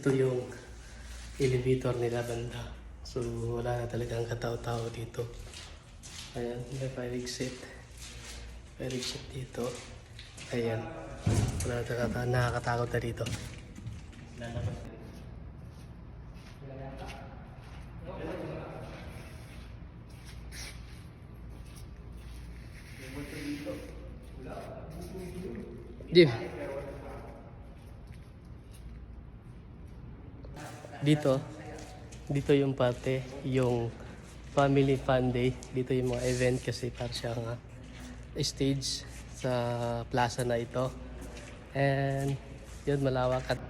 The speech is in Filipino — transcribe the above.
ito yung elevator nila banda. So, wala na talagang katao-tao dito. Ayan, may fire exit. Fire exit dito. Ayan. Wala na talaga, nakakatakot na dito. Jim. Dito, dito yung parte, yung family fun day. Dito yung mga event kasi para siyang ah, stage sa plaza na ito. And yun, malawak at